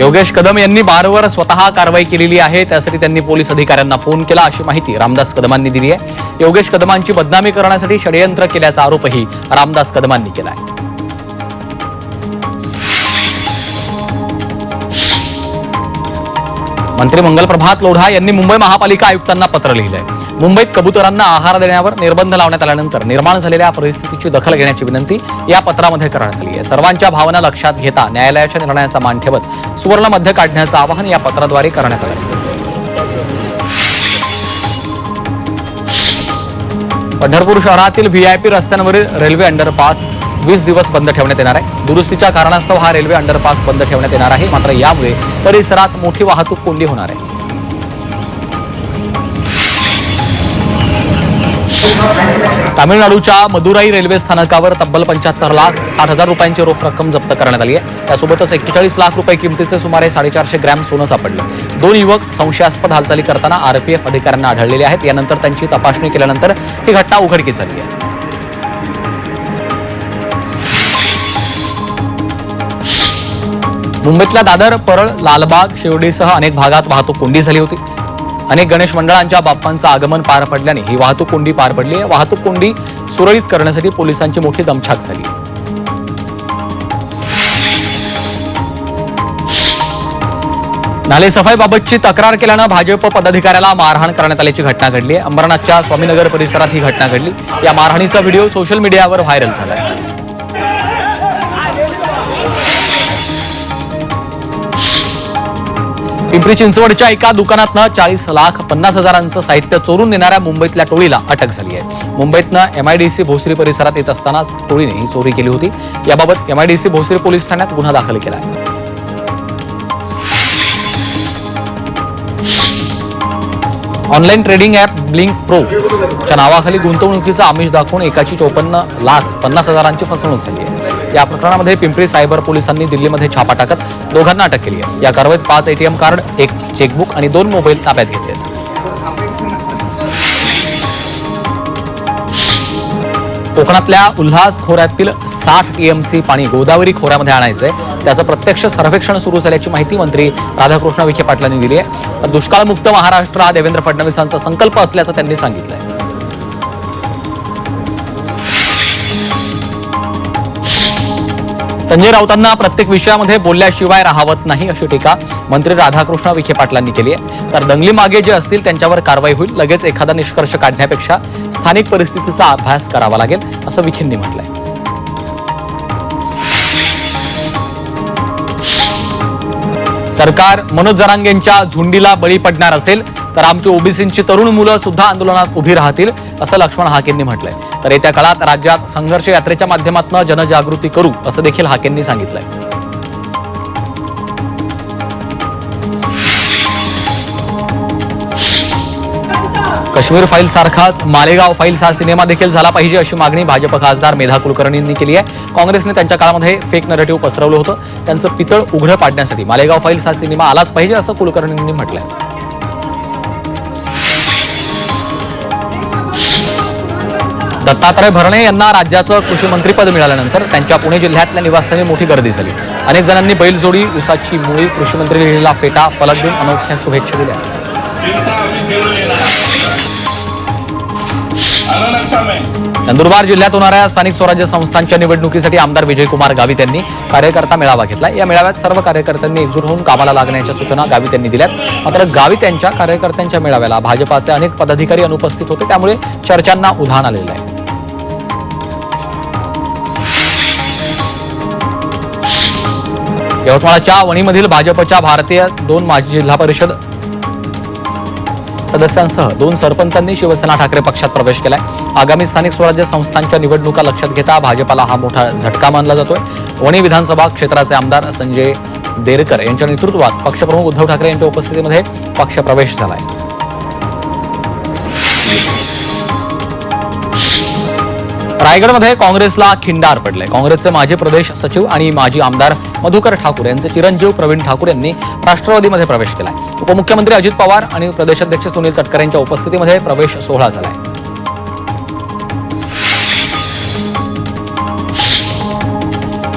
योगेश कदम यांनी बारवर स्वतः कारवाई केलेली आहे. त्यासाठी त्यांनी पोलीस अधिकाऱ्यांना फोन केला. अशी माहिती रामदास कदमांनी दिली आहे. योगेश कदमांची बदनामी करण्यासाठी षडयंत्र केल्याचा आरोपही रामदास कदमांनी केला आहे. मंत्री मंगलप्रभात लोढा यांनी मुंबई महापालिका आयुक्तांना पत्र लिहिलंय मुंबईत कबुतरांना आहार देण्यावर निर्बंध लावण्यात आल्यानंतर निर्माण झालेल्या परिस्थितीची दखल घेण्याची विनंती या पत्रामध्ये करण्यात आली आहे सर्वांच्या भावना लक्षात घेता न्यायालयाच्या निर्णयाचा मान ठेवत सुवर्ण मध्य काढण्याचं आवाहन या पत्राद्वारे करण्यात आलं आहे. पंढरपूर शहरातील व्हीआयपी रस्त्यांवरील रेल्वे अंडरपास वीस दिवस बंद ठेवण्यात येणार आहे. दुरुस्तीच्या कारणास्तव हा रेल्वे अंडरपास बंद ठेवण्यात येणार आहे. मात्र यामुळे परिसरात मोठी वाहतूक कोंडी होणार आहे. तामिळनाडूच्या मदुराई रेल्वे स्थानकावर तब्बल पंच्याहत्तर लाख साठ हजार रुपयांची रोख रक्कम जप्त करण्यात आली आहे. त्यासोबतच एक्केचाळीस लाख रुपये किमतीचे सुमारे साडेचारशे ग्रॅम सोनं सापडलं. दोन युवक संशयास्पद हालचाली करताना आरपीएफ अधिकाऱ्यांना आढळलेले आहेत. यानंतर त्यांची तपासणी केल्यानंतर ही घटना उघडकीस आली आहे. मुंबईतल्या दादर परळ लालबाग शिर्डीसह अनेक भागात वाहतूक कोंडी झाली होती. अनेक गणेश मंडळांच्या बाप्पांचं आगमन पार पडल्याने ही वाहतूक कोंडी पार पडली आहे. वाहतूक कोंडी सुरळीत करण्यासाठी पोलिसांची मोठी दमछाक झाली. नालेसफाईबाबतची तक्रार केल्यानं भाजप पदाधिकाऱ्याला मारहाण करण्यात आल्याची घटना घडली आहे. अंबरनाथच्या स्वामीनगर परिसरात ही घटना घडली. या मारहाणीचा व्हिडिओ सोशल मीडियावर व्हायरल झाला आहे पिंपरी चिंचवडच्या एका दुकानातनं चाळीस लाख पन्नास हजारांचं साहित्य चोरून नेणाऱ्या मुंबईतल्या टोळीला अटक झाली आहे. मुंबईतनं एमआयडीसी भोसरी परिसरात येत असताना टोळीने ही चोरी केली होती. याबाबत एमआयडीसी भोसरी पोलीस ठाण्यात गुन्हा दाखल केला आहे. Online trading app Blink Pro च्या नावाखाली गुंतवणुकीचं आमिष दाखवून एकाची चोपन्न लाख पन्नास हजारांची फसवणूक झाली आहे. या प्रकरणामध्ये पिंपरी सायबर पोलिसांनी दिल्लीमध्ये छापा टाकत दोघांना अटक केली आहे. या कारवाईत पाच एटीएम कार्ड एक चेकबुक आणि दोन मोबाईल ताब्यात घेतले आहेत. कोकणातल्या उल्हास खोऱ्यातील साठ टीएमसी पाणी गोदावरी खोऱ्यामध्ये आणायचंय त्याचं प्रत्यक्ष सर्वेक्षण सुरू झाल्याची माहिती मंत्री राधाकृष्ण विखे पाटलांनी दिली आहे. तर दुष्काळमुक्त महाराष्ट्र हा देवेंद्र फडणवीसांचा संकल्प असल्याचं त्यांनी सांगितलं संजय राऊतांना प्रत्येक विषयामध्ये बोलल्याशिवाय राहावत नाही अशी टीका मंत्री राधाकृष्ण विखे पाटलांनी केली आहे. तर दंगली मागे जे असतील त्यांच्यावर कारवाई होईल लगेच एखादा निष्कर्ष काढण्यापेक्षा स्थानिक परिस्थितीचा अभ्यास करावा लागेल असं विखेंनी म्हटलंय. सरकार मनोज जरांगेंच्या झुंडीला बळी पडणार असेल तर आमची ओबीसींची तरुण मुलं सुद्धा आंदोलनात उभी राहतील असं लक्ष्मण हाकेंनी म्हटलंय. तर येत्या काळात राज्यात संघर्ष यात्रेच्या माध्यमातून जनजागृती करू असं देखील हाकेंनी सांगितलंय. काश्मीर फाईल सारखाच मालेगाव फाईल्स हा सिनेमा देखील झाला पाहिजे अशी मागणी भाजप खासदार मेधा कुलकर्णींनी केली आहे. काँग्रेसने त्यांच्या काळामध्ये फेक नरेटिव्ह पसरवलं होतं. त्यांचं पितळ उघडं पाडण्यासाठी मालेगाव फाईल्स हा सिनेमा आलाच पाहिजे असं कुलकर्णींनी म्हटलंय. दत्तात्रय भरणे यांना राज्याचं कृषी मंत्रीपद मिळाल्यानंतर त्यांच्या पुणे जिल्ह्यातल्या निवासस्थानी मोठी गर्दी झाली. अनेक जणांनी बैलजोडी उसाची मुळी कृषीमंत्री लिहिलेला फेटा फलक देऊन अनोख्या शुभेच्छा दिल्या. नंदुरबार जिल्ह्यात होणाऱ्या स्थानिक स्वराज्य संस्थांच्या निवडणुकीसाठी आमदार विजयकुमार गावित यांनी कार्यकर्ता मेळावा घेतला. या मेळाव्यात सर्व कार्यकर्त्यांनी एकजूट होऊन कामाला लागण्याच्या सूचना गावित यांनी दिल्यात. मात्र गावित यांच्या कार्यकर्त्यांच्या मेळाव्याला भाजपाचे अनेक पदाधिकारी अनुपस्थित होते. त्यामुळे चर्चांना उधाण आलेलं आहे. यवतमाळच्या वणीमधील भाजपच्या भारतीय दोन माजी जिल्हा परिषद सदस्यांसह दोन सरपंचांनी शिवसेना ठाकरे पक्षात प्रवेश केलाय. आगामी स्थानिक स्वराज्य संस्थांच्या निवडणुका लक्षात घेता भाजपाला हा मोठा झटका मानला जातोय. वणी विधानसभा क्षेत्राचे आमदार संजय देरकर यांच्या नेतृत्वात पक्षप्रमुख उद्धव ठाकरे यांच्या उपस्थितीमध्ये पक्षप्रवेश झालाय. रायगडमध्ये काँग्रेसला खिंडार पडले काँग्रेसचे माजी प्रदेश सचिव आणि माजी आमदार मधुकर ठाकूर यांचे चिरंजीव प्रवीण ठाकूर यांनी राष्ट्रवादीमध्ये प्रवेश केला उपमुख्यमंत्री अजित पवार आणि प्रदेशाध्यक्ष सुनील तटकरे यांच्या उपस्थितीमध्ये प्रवेश सोहळा झालाय.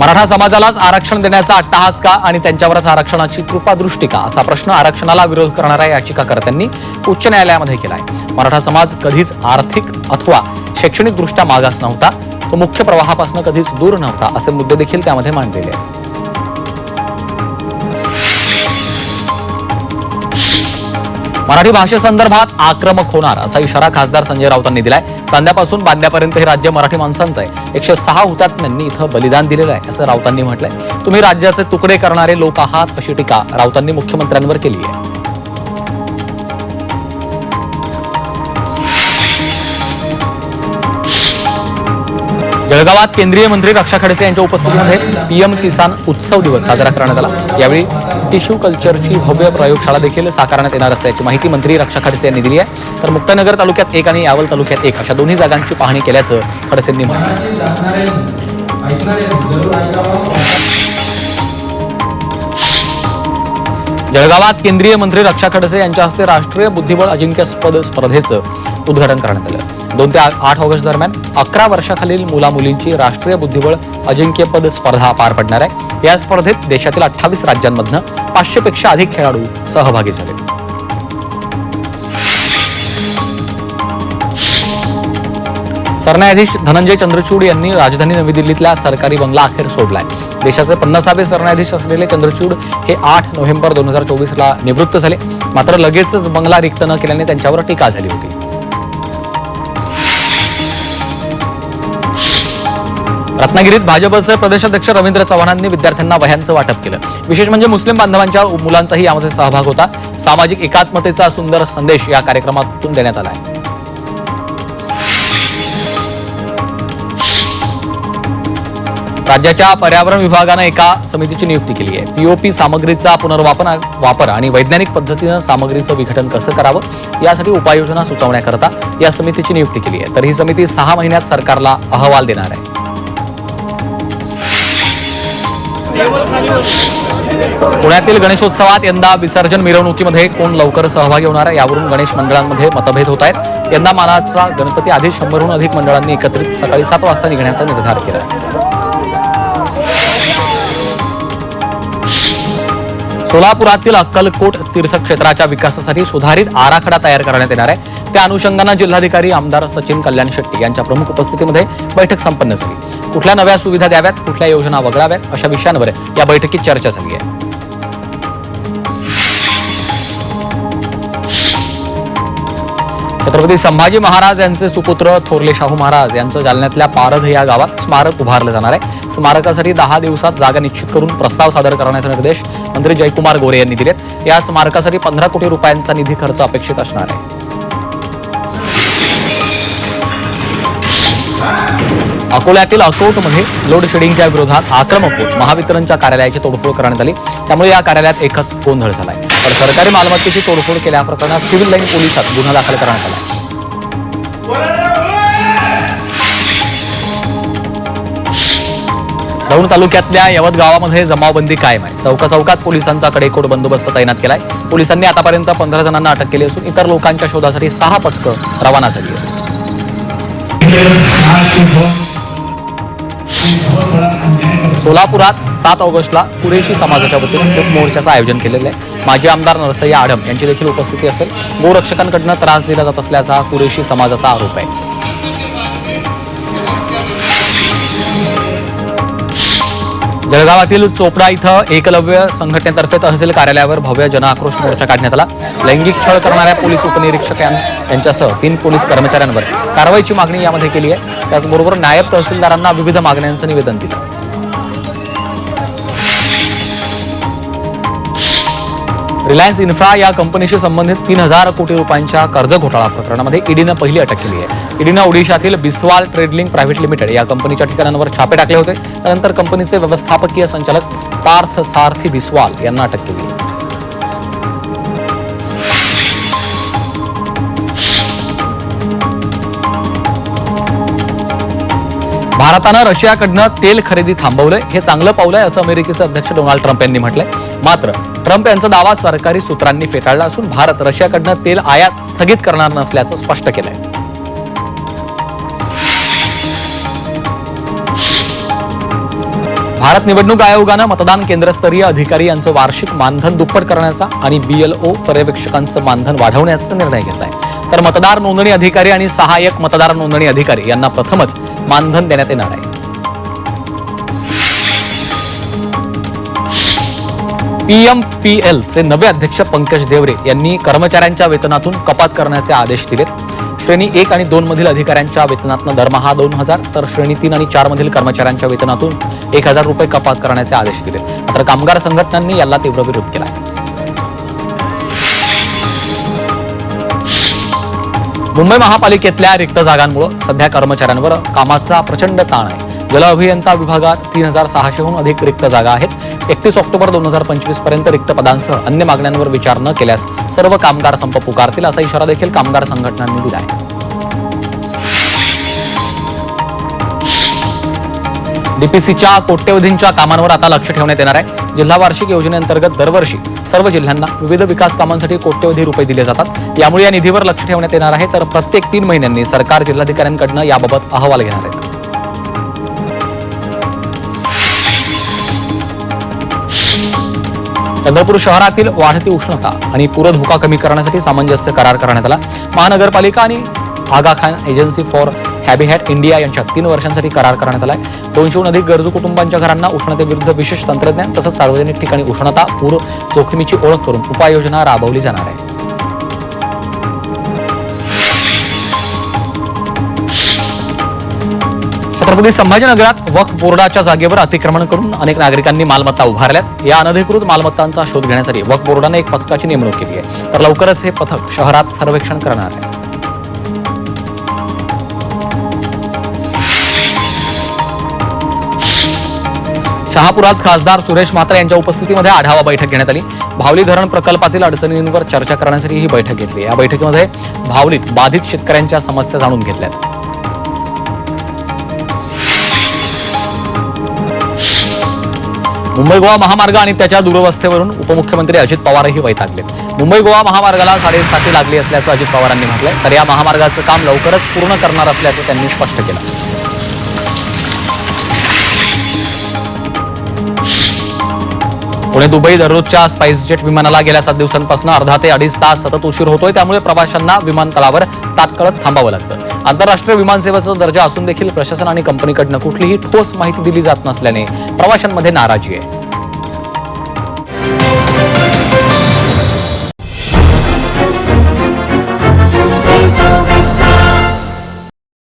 मराठा समाजालाच आरक्षण देण्याचा अट्टहास का आणि त्यांच्यावरच आरक्षणाची कृपादृष्टी का? असा प्रश्न आरक्षणाला विरोध करणाऱ्या याचिकाकर्त्यांनी उच्च न्यायालयामध्ये केलाय. मराठा समाज कधीच आर्थिक अथवा शैक्षणिकदृष्ट्या मागास नव्हता. तो मुख्य प्रवाहापासून कधीच दूर नव्हता असे मुद्दे देखील त्यामध्ये मांडलेले आहेत. मराठी भाषेसंदर्भात आक्रमक होणार असा इशारा खासदार संजय राऊतांनी दिलाय. सांध्यापासून बांध्यापर्यंत हे राज्य मराठी माणसांचं आहे. एकशे सहा हुतात्म्यांनी इथं बलिदान दिलेलं आहे असं राऊतांनी म्हटलंय. तुम्ही राज्याचे तुकडे करणारे लोक आहात अशी टीका राऊतांनी मुख्यमंत्र्यांवर केली आहे. जळगावात केंद्रीय मंत्री रक्षा खडसे यांच्या उपस्थितीमध्ये पीएम किसान उत्सव दिवस साजरा करण्यात आला. यावेळी टिश्यू कल्चरची भव्य प्रयोगशाळा देखील साकारण्यात येणार असल्याची माहिती मंत्री रक्षा खडसे यांनी दिली आहे. तर मुक्तानगर तालुक्यात एक आणि यावल तालुक्यात एक अशा दोन्ही जागांची पाहणी केल्याचं खडसेंनी म्हटलं जळगावात केंद्रीय मंत्री रक्षा खडसे यांच्या हस्ते राष्ट्रीय बुद्धिबळ अजिंक्यपद स्पर्धेचं उद्घाटन करण्यात आलं. दोन ते आठ ऑगस्ट दरम्यान अकरा वर्षाखालील मुला मुलींची राष्ट्रीय बुद्धिबळ अजिंक्यपद स्पर्धा पार पडणार आहे. या स्पर्धेत देशातील अठ्ठावीस राज्यांमधनं पाचशेपेक्षा अधिक खेळाडू सहभागी झाले. सरन्यायाधीश धनंजय चंद्रचूड यांनी राजधानी नवी दिल्लीतल्या सरकारी बंगला अखेर सोडलाय. देशाचे पन्नासावे सरन्यायाधीश असलेले चंद्रचूड हे आठ नोव्हेंबर दोन हजार चोवीसला निवृत्त झाले. मात्र लगेचच बंगला रिक्त न केल्याने त्यांच्यावर टीका झाली होती. रत्नागिरीत भाजपचे प्रदेशाध्यक्ष रवींद्र चव्हाणांनी विद्यार्थ्यांना वह्यांचं वाटप केलं. विशेष म्हणजे मुस्लिम बांधवांच्या मुलांचाही यामध्ये सहभाग होता. सामाजिक एकात्मतेचा सुंदर संदेश या कार्यक्रमातून देण्यात आला आहे. राज्याच्या पर्यावरण विभागानं एका समितीची नियुक्ती केली आहे. पीओपी सामग्रीचा पुनर्वापर वापर आणि वैज्ञानिक पद्धतीनं सामग्रीचं विघटन कसं करावं यासाठी उपाययोजना सुचवण्याकरता या समितीची नियुक्ती केली आहे. तर ही समिती सहा महिन्यात सरकारला अहवाल देणार आहे. पुण्यातील गणेशोत्सवात यंदा विसर्जन मिरवणुकीमध्ये कोण लवकर सहभागी होणार आहे? यावरून गणेश मंडळांमध्ये मतभेद होत आहेत. यंदा मानाचा गणपती आधी शंभरहून अधिक मंडळांनी एकत्रित सकाळी सात वाजता निघण्याचा निर्धार केला. सोलापुरातील अक्कलकोट तीर्थक्षेत्राच्या विकासासाठी सुधारित आराखडा तयार करण्यात येणार आहे. त्या अनुषंगानं जिल्हाधिकारी आमदार सचिन कल्याण शेट्टी यांच्या प्रमुख उपस्थितीमध्ये बैठक संपन्न झाली. कुठल्या नव्या सुविधा द्याव्यात कुठल्या योजना वगळाव्यात अशा विषयांवर या बैठकीत चर्चा झाली आहे. छत्रपती संभाजी महाराज यांचे सुपुत्र थोरले शाहू महाराज यांचं जालन्यातल्या पारध या गावात स्मारक उभारलं जाणार आहे. स्मारकासाठी दहा दिवसात जागा निश्चित करून प्रस्ताव सादर करण्याचे निर्देश मंत्री जयकुमार गोरे यांनी दिलेत. या स्मारकासाठी पंधरा कोटी रुपयांचा निधी खर्च अपेक्षित असणार आहे. अकोल्यातील अकोटमध्ये लोड शेडिंगच्या विरोधात आक्रमक होत महावितरणच्या कार्यालयाची तोडफोड करण्यात आली. त्यामुळे या कार्यालयात एकच गोंधळ झालाय. तर सरकारी मालमत्तेची तोडफोड केल्याप्रकरणात सिव्हिल लाईन पोलिसात गुन्हा दाखल करण्यात आला. दौंड तालुक्यातल्या यवत गावामध्ये जमावबंदी कायम आहे. चौका चौकात पोलिसांचा कडेकोट बंदोबस्त तैनात केलाय. पोलिसांनी आतापर्यंत पंधरा जणांना अटक केली असून इतर लोकांच्या शोधासाठी सहा पथकं रवाना झाली आहेत. सोलापुरात सात ऑगस्टला कुरेशी समाजाच्या वतीनं मूक मोर्चाचं आयोजन केलेलं आहे. माजी आमदार नरसय्या आडम यांची देखील उपस्थिती असेल. गोरक्षकांकडनं त्रास दिला जात असल्याचा कुरेशी समाजाचा आरोप आहे. जळगावातील चोपडा इथं एकलव्य संघटनेतर्फे तहसील कार्यालयावर भव्य जनआक्रोश मोर्चा काढण्यात आला. लैंगिक छळ करणाऱ्या पोलीस उपनिरीक्षक यांच्यासह तीन पोलीस कर्मचाऱ्यांवर कारवाईची मागणी यामध्ये केली आहे. त्याचबरोबर नायब तहसीलदारांना विविध मागण्यांचं निवेदन दिलं. रिलायन्स इन्फ्रा या कंपनीशी संबंधित तीन हजार कोटी रुपयांच्या कर्ज घोटाळा प्रकरणामध्ये ईडीनं पहिली अटक केली आहे. ईडीनं ओडिशातील बिस्वाल ट्रेडलिंग प्रायव्हेट लिमिटेड या कंपनीच्या ठिकाणांवर छापे टाकले होते. त्यानंतर कंपनीचे व्यवस्थापकीय संचालक पार्थ सारथी बिस्वाल यांना अटक केली आहे. भारतानं रशियाकडनं तेल खरेदी थांबवलंय. हे चांगलं पाऊल आहे असं अमेरिकेचे अध्यक्ष डोनाल्ड ट्रम्प यांनी म्हटलंय. मात्र ट्रम्प यांचा दावा सरकारी सूत्रांनी फेटाळला असून भारत रशियाकडनं तेल आयात स्थगित करणार नसल्याचं स्पष्ट केलंय. भारत निवडणूक आयोगानं मतदान केंद्रस्तरीय अधिकारी यांचं वार्षिक मानधन दुप्पट करण्याचा आणि बीएलओ पर्यवेक्षकांचं मानधन वाढवण्याचा निर्णय घेतलाय. तर मतदार नोंदणी अधिकारी आणि सहाय्यक मतदार नोंदणी अधिकारी यांना प्रथमच मानधन देण्यात येणार आहे. पीएमपीएलचे नवे अध्यक्ष पंकज देवरे यांनी कर्मचाऱ्यांच्या वेतनातून कपात करण्याचे आदेश दिलेत. श्रेणी एक आणि दोन मधील अधिकाऱ्यांच्या वेतनातनं दरमहा दोन हजार तर श्रेणी तीन आणि चार मधील कर्मचाऱ्यांच्या वेतनातून एक हजार रुपये कपात करण्याचे आदेश दिले मात्र कामगार संघटनांनी याला तीव्र विरोध केला. मुंबई महापालिकेतल्या रिक्त जागांमुळे सध्या कर्मचाऱ्यांवर कामाचा प्रचंड ताण आहे. जल अभियंता विभागात तीन हजार सहाशेहून अधिक रिक्त जागा आहेत. एकतीस ऑक्टोबर दोन हजार पंचवीसपर्यंत रिक्त पदांसह अन्य मागण्यांवर विचार न केल्यास सर्व कामगार संप पुकारतील असा इशारा देखील कामगार संघटनांनी दिला आहे. डीपीसीच्या कोट्यवधींच्या कामांवर आता लक्ष ठेवण्यात येणार आहे. जिल्हा वार्षिक योजनेअंतर्गत दरवर्षी सर्व जिल्ह्यांना विविध विकास कामांसाठी कोट्यवधी रुपये दिले जातात. यामुळे या निधीवर लक्ष ठेवण्यात येणार आहे. तर प्रत्येक तीन महिन्यांनी सरकार जिल्हाधिकाऱ्यांकडनं याबाबत अहवाल घेणार आहे. चंद्रपूर शहरातील वाढती उष्णता आणि पूर धोका कमी करण्यासाठी सामंजस्य करार करण्यात आला. महानगरपालिका आणि Aga Khan agency for Habitat India यांच्यात तीन वर्षांसाठी करार करण्यात आला आहे दोनशेहून अधिक गरजू कुटुंबांच्या घरांना उष्णतेविरुद्ध विशेष तंत्रज्ञान तसंच सार्वजनिक ठिकाणी उष्णता पूर जोखमीची ओळख करून उपाययोजना राबवली जाणार आहे. छत्रपती संभाजीनगरात वक्फ बोर्डाच्या जागेवर अतिक्रमण करून अनेक नागरिकांनी मालमत्ता उभारल्यात. या अनधिकृत मालमत्तांचा शोध घेण्यासाठी वक्फ बोर्डाने एक पथकाची नेमणूक केली आहे. तर लवकरच हे पथक शहरात सर्वेक्षण करणार आहे. शहापुरात खासदार सुरेश म्हात्रे यांच्या उपस्थितीमध्ये आढावा बैठक घेण्यात आली. भावली धरण प्रकल्पातील अडचणींवर चर्चा करण्यासाठी ही बैठक घेतली या बैठकीमध्ये भावलीत बाधित शेतकऱ्यांच्या समस्या जाणून घेतल्यात. मुंबई गोवा महामार्ग आणि त्याच्या दुरवस्थेवरून उपमुख्यमंत्री अजित पवारही वैतागलेत मुंबई गोवा महामार्गाला साडेसाती लागली असल्याचं अजित पवारांनी म्हटलंय तर या महामार्गाचं काम लवकरच पूर्ण करणार असल्याचं त्यांनी स्पष्ट केलं. पुणे दुबई दररोजच्या स्पाइस जेट विमानाला गेल्या सात दिवसांपासून अर्धा ते अडीच तास सतत उशीर होतोय. त्यामुळे प्रवाशांना विमानतळावर तात्काळ थांबावं लागतं. आंतरराष्ट्रीय विमानसेवेचा दर्जा असून देखील प्रशासन आणि कंपनीकडनं कुठलीही ठोस माहिती दिली जात नसल्याने प्रवाशांमध्ये नाराजी आहे.